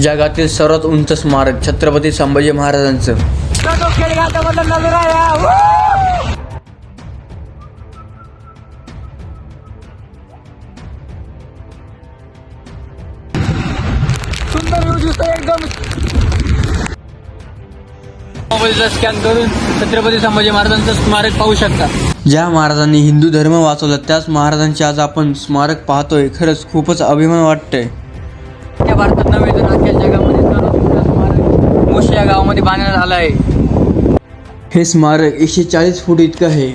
जगातील सर्वात उंच स्मारक छत्रपती संभाजी महाराजांचं. मोबाईलचा स्कॅन करून छत्रपती संभाजी महाराजांचं स्मारक पाहू शकता. ज्या महाराजांनी हिंदू धर्म वाचवला त्याच महाराजांचे आज आपण स्मारक पाहतोय. खरंच खूपच अभिमान वाटतंय. बांधण्यात आलं आहे हे स्मारक एकशे चाळीस फूट इतकं आहे.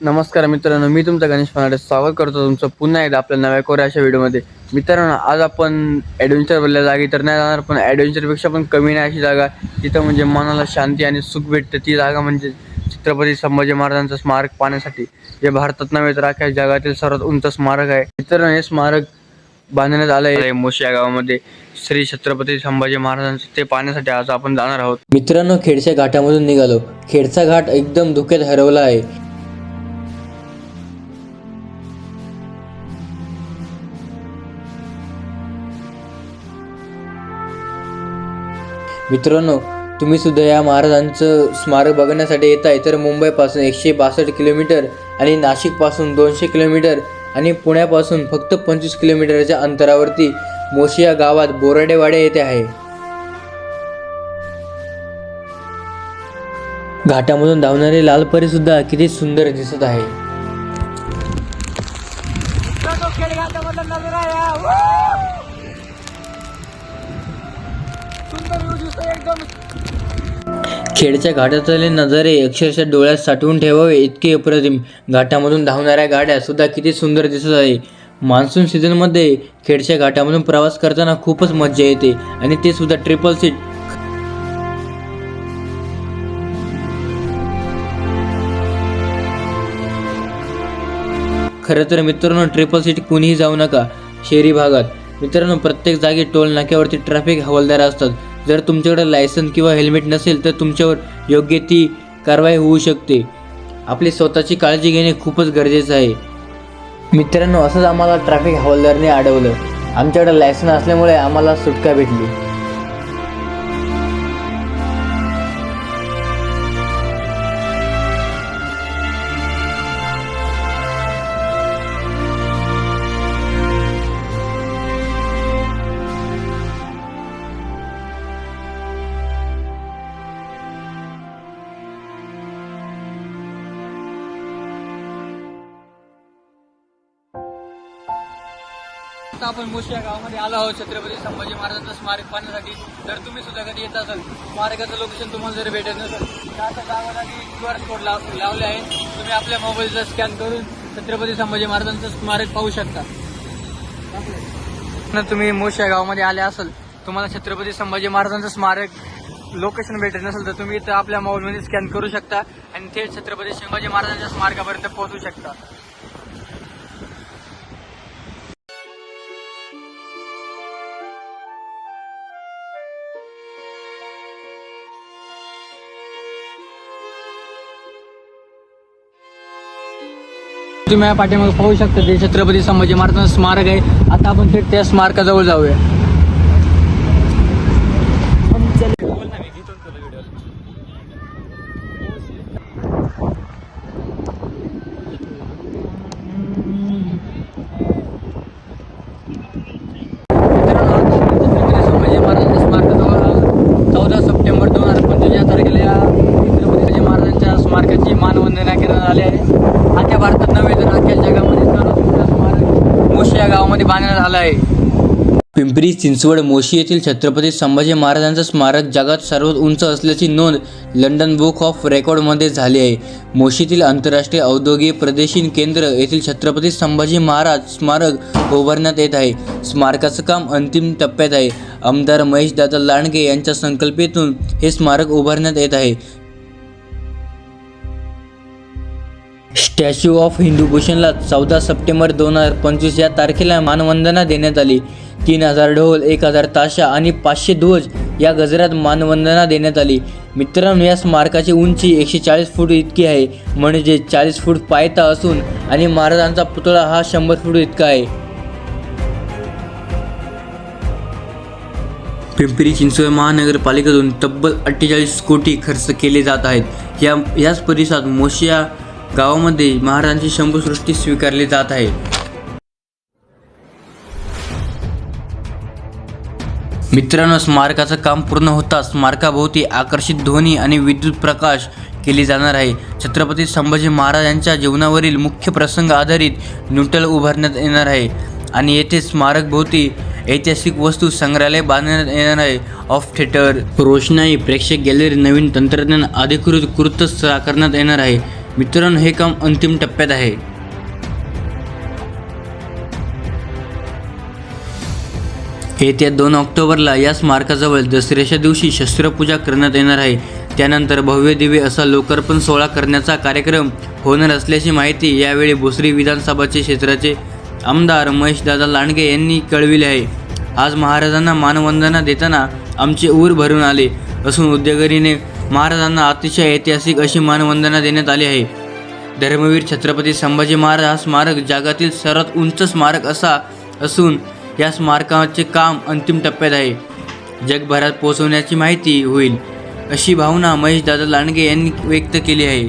नमस्कार मित्रांनो मी तुमचा गणेश फनाडे स्वागत करतो तुमचं पुन्हा एकदा आपल्या नव्या कोऱ्या अशा व्हिडिओमध्ये. मित्रांनो आज आपण ॲडव्हेंचर बोलल्या जागी तर नाही जाणार पण ॲडव्हेंचरपेक्षा पण कमी नाही अशी जागा. तिथं म्हणजे मनाला शांती आणि सुख भेटतं. ती जागा म्हणजे छत्रपती संभाजी महाराजांचं स्मारक पाहण्यासाठी. जे भारतात नव्हे तर अख्ख्या जगातील सर्वात उंच स्मारक आहे. मित्रांनो हे स्मारक बांधण्यात आलं आहे मोशी या गावामध्ये. श्री छत्रपती संभाजी महाराजांचं ते पाहण्यासाठी आज आपण जाणार आहोत. मित्रांनो खेडच्या घाटामधून निघालो. खेडचा घाट एकदम धुक्यात हरवला आहे. मित्रांनो तुम्ही सुद्धा या महाराजांचं स्मारक बघण्यासाठी येत आहे तर मुंबईपासून एकशे बासष्ट किलोमीटर आणि नाशिकपासून दोनशे किलोमीटर आणि पुण्यापासून फक्त पंचवीस किलोमीटरच्या अंतरावरती मोशी या गावात बोराडेवाडे येथे आहे. घाटामधून धावणारी लाल परी सुद्धा किती सुंदर दिसत आहे. खेडच्या घाटातले नजारे अक्षरशः डोळ्यात साठवून ठेवावे इतके अप्रतिम. घाटामधून धावणाऱ्या गाड्या सुद्धा किती सुंदर दिसत आहे. मान्सून सीझनमध्ये खेडच्या घाटामधून प्रवास करताना खूपच मजा येते आणि ते सुद्धा ट्रिपल सीट खरं तर मित्रांनो ट्रिपल सीट कुणीही जाऊ नका शहरी भागात. मित्रांनो प्रत्येक जागी टोल नाक्यावरती ट्रॅफिक हवालदार असतात. जर तुमच्याकडे लायसन किंवा हेल्मेट नसेल तर तुमच्यावर योग्य ती कारवाई होऊ शकते. आपली स्वतःची काळजी घेणे खूपच गरजेचं आहे. मित्रांनो असंच आम्हाला ट्रॅफिक हवालदारने अडवलं. आमच्याकडे लायसन असल्यामुळे आम्हाला सुटका भेटली. आता आपण मोशी या गावामध्ये आलो आहोत. छत्रपती संभाजी महाराजांचं स्मारक पाहण्यासाठी. जर तुम्ही सुद्धा कधी येत असाल? स्मारकाचं लोकेशन तुम्हाला जर भेटत नसेल तर आता गावासाठी क्यू आर कोड लाव लावले आहे. तुम्ही आपल्या मोबाईलचा स्कॅन करून छत्रपती संभाजी महाराजांचं स्मारक पाहू शकता. ना तुम्ही मोशी या गावामध्ये आले असाल तुम्हाला छत्रपती संभाजी महाराजांचं स्मारक लोकेशन भेटत नसेल तर तुम्ही इथं आपल्या मोबाईलमध्ये स्कॅन करू शकता आणि थेट छत्रपती संभाजी महाराजांच्या स्मारकापर्यंत पोहोचू शकता. तुम्ही या पाठीमागे पाहू शकता ते छत्रपती संभाजी महाराजांचं स्मारक आहे. आता आपण थेट त्या स्मारकाजवळ जाऊया. संभाजी महाराजांच्या स्मारकाजवळ चौदा सप्टेंबर दोन हजार पंचवीस या तारखेला या छत्रपती महाराजांच्या स्मारकाची मानवंदना करण्यात आली आहे. अख्ख्या भारतात नव्हे तर अख्ख्या जगामध्ये स्मारक मोशी या गावामध्ये बांधण्यात आलं आहे. पिंपरी चिंचवड मोशी येथील छत्रपती संभाजी महाराजांचं स्मारक जगात सर्वात उंच असल्याची नोंद लंडन बुक ऑफ रेकॉर्डमध्ये झाली आहे. मोशीतील आंतरराष्ट्रीय औद्योगिक प्रदेशीन केंद्र येथील छत्रपती संभाजी महाराज स्मारक उभारण्यात येत आहे. स्मारकाचं काम अंतिम टप्प्यात आहे. आमदार महेशदादा लांडगे यांच्या संकल्पेतून हे स्मारक उभारण्यात येत आहे. स्टॅच्यू ऑफ हिंदूभूषणला चौदा सप्टेंबर दोन हजार पंचवीस या तारखेला मानवंदना देण्यात आली. तीन हजार ढोल एक हजार ताशा आणि पाचशे ध्वज या गजरात मानवंदना देण्यात आली. मित्रांनो या स्मारकाची उंची एकशे चाळीस फूट इतकी आहे. म्हणजे चाळीस फूट पायता असून आणि महाराजांचा पुतळा हा शंभर फूट इतका आहे. पिंपरी चिंचवड महानगरपालिकेतून तब्बल अठ्ठेचाळीस कोटी खर्च केले जात आहेत. या याच परिसरात मोशिया गावामध्ये महाराजांची शंभूसृष्टी स्वीकारली जात आहे. मित्रांनो स्मारकाचं काम पूर्ण होताच स्मारकाभोवती आकर्षित ध्वनी आणि विद्युत प्रकाश केली जाणार आहे. छत्रपती संभाजी महाराज यांच्या जीवनावरील मुख्य प्रसंग आधारित न्यूटल उभारण्यात येणार आहे आणि येथे स्मारकभोवती ऐतिहासिक वस्तू संग्रहालय बांधण्यात येणार आहे. ऑफ थिएटर रोषणाई प्रेक्षक गॅलरी नवीन तंत्रज्ञान अधिकृत कृत साकारण्यात येणार आहे. मित्रांनो हे काम अंतिम टप्प्यात आहे. येत्या दोन ऑक्टोबरला या स्मारकाजवळ दसऱ्याच्या दिवशी शस्त्रपूजा करण्यात येणार आहे. त्यानंतर भव्य दिव्य असा लोकार्पण सोहळा करण्याचा कार्यक्रम होणार असल्याची माहिती यावेळी भोसरी विधानसभाचे क्षेत्राचे आमदार महेशदादा लांडगे यांनी कळविले आहे. आज महाराजांना मानवंदना देताना आमचे ऊर भरून आले असून उद्योगरीने महाराजांना अतिशय ऐतिहासिक अशी मानवंदना देण्यात आली आहे. धर्मवीर छत्रपती संभाजी महाराज हा स्मारक जगातील सर्वात उंच स्मारक असा असून या स्मारकाचे काम अंतिम टप्प्यात आहे. जगभरात पोहोचवण्याची माहिती होईल अशी भावना महेश दादा लांडगे यांनी व्यक्त केली आहे.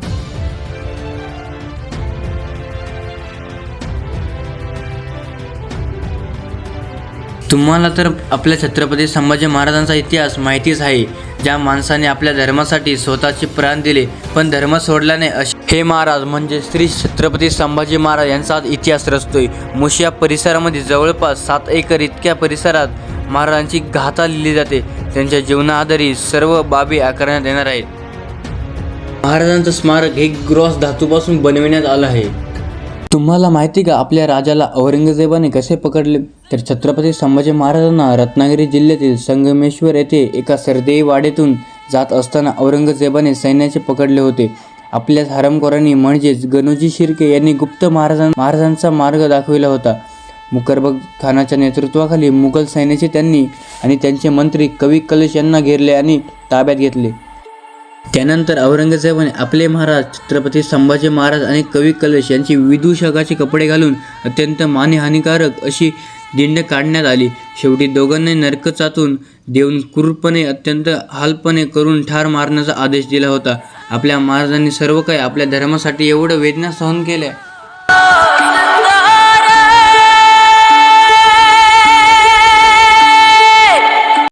तुम्हाला तर आपल्या छत्रपती संभाजी महाराजांचा इतिहास माहितीच आहे. ज्या माणसाने आपल्या धर्मासाठी स्वतःचे प्राण दिले पण धर्म सोडल्याने हे महाराज म्हणजे श्री छत्रपती संभाजी महाराज यांचा आज इतिहास रचतोय. मुशिया परिसरामध्ये जवळपास सात एकर इतक्या परिसरात महाराजांची गाथा लिहिली जाते. त्यांच्या जीवनाआधारित सर्व बाबी आकारण्यात येणार आहेत. महाराजांचं स्मारक हे ग्रॉस धातूपासून बनविण्यात आलं आहे. तुम्हाला माहिती का आपल्या राजाला औरंगजेबाने कसे पकडले? तर छत्रपती संभाजी महाराजांना रत्नागिरी जिल्ह्यातील संगमेश्वर येथे एका सरदेई वाडेतून जात असताना औरंगजेबाने सैन्याचे पकडले होते. आपल्याच हरमखोरांनी म्हणजेच गणोजी शिर्के यांनी गुप्त महाराजां महाराजांचा मार्ग दाखविला होता. मुकरबग खानाच्या नेतृत्वाखाली मुघल सैन्याचे त्यांनी आणि त्यांचे मंत्री कवी कलश यांना घेरले आणि ताब्यात घेतले. त्यानंतर औरंगजेबाने आपले महाराज छत्रपती संभाजी महाराज आणि कवी कलश यांची विदूषकाचे कपडे घालून अत्यंत मानहानिकारक अशी दिंड काढण्यात आली. शेवटी दोघांनी नरकचातून देऊन क्रूरपणे अत्यंत हालपणे करून ठार मारण्याचा आदेश दिला होता. आपल्या महाराजांनी सर्व काही आपल्या धर्मासाठी एवढं वेदना सहन केल्या.